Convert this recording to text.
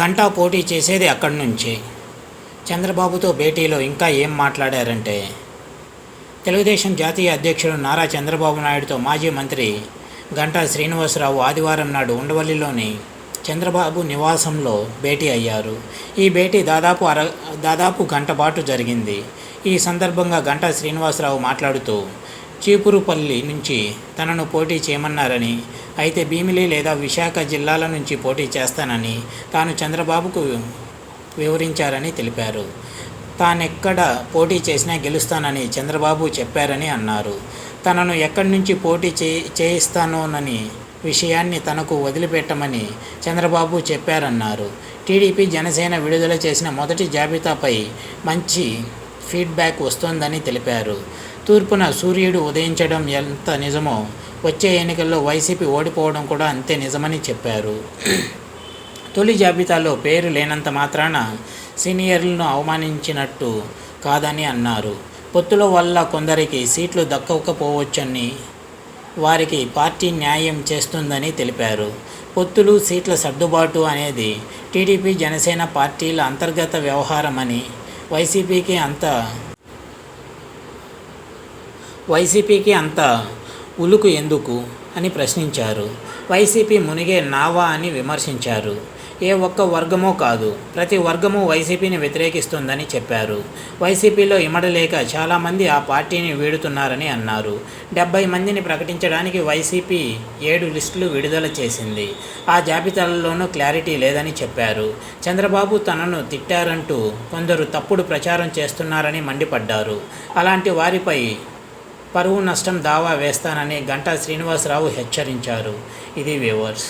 గంటా పోటీ చేసేది అక్కడి నుంచి. చంద్రబాబుతో భేటీలో ఇంకా ఏం మాట్లాడారంటే తెలుగుదేశం జాతీయ అధ్యక్షుడు నారా చంద్రబాబు నాయుడుతో మాజీ మంత్రి గంటా శ్రీనివాసరావు ఆదివారం నాడు ఉండవల్లిలోని చంద్రబాబు నివాసంలో భేటీ అయ్యారు. ఈ భేటీ దాదాపు అర దాదాపు గంట పాటు జరిగింది. ఈ సందర్భంగా గంటా శ్రీనివాసరావు మాట్లాడుతూ చీపురుపల్లి నుంచి తనను పోటీ చేయమన్నారని అయితే భీమిలి లేదా విశాఖ జిల్లాల నుంచి పోటీ చేస్తానని తాను చంద్రబాబుకు వివరించారని తెలిపారు. తానెక్కడ పోటీ చేసినా గెలుస్తానని చంద్రబాబు చెప్పారని అన్నారు. తనను ఎక్కడి నుంచి పోటీ చే చేయిస్తానోనని విషయాన్ని తనకు వదిలిపెట్టమని చంద్రబాబు చెప్పారన్నారు. టీడీపీ జనసేన విడుదల చేసిన మొదటి జాబితాపై మంచి ఫీడ్బ్యాక్ వస్తోందని తెలిపారు. తూర్పున సూర్యుడు ఉదయించడం ఎంత నిజమో వచ్చే ఎన్నికల్లో వైసీపీ ఓడిపోవడం కూడా అంతే నిజమని చెప్పారు. తొలి జాబితాలో పేరు లేనంత మాత్రాన సీనియర్లను అవమానించినట్టు కాదని అన్నారు. పొత్తుల వల్ల కొందరికి సీట్లు దక్కకపోవచ్చని వారికి పార్టీ న్యాయం చేస్తుందని తెలిపారు. పొత్తులు సీట్ల సర్దుబాటు అనేది టీడీపీ జనసేన పార్టీల అంతర్గత వ్యవహారమని వైసీపీకి అంత వైసీపీకి అంత ఉలుకు ఎందుకు అని ప్రశ్నించారు. వైసీపీ మునిగే నావా అని విమర్శించారు. ఏ ఒక్క వర్గమో కాదు ప్రతి వర్గము వైసీపీని వ్యతిరేకిస్తుందని చెప్పారు. వైసీపీలో ఇమడలేక చాలామంది ఆ పార్టీని వీడుతున్నారని అన్నారు. డెబ్బై మందిని ప్రకటించడానికి వైసీపీ ఏడు లిస్టులు విడుదల చేసింది. ఆ జాబితాలలోనూ క్లారిటీ లేదని చెప్పారు. చంద్రబాబు తనను తిట్టారంటూ కొందరు తప్పుడు ప్రచారం చేస్తున్నారని మండిపడ్డారు. అలాంటి వారిపై పరువు నష్టం దావా వేస్తానని గంటా శ్రీనివాసరావు హెచ్చరించారు. ఇది వ్యూవర్స్.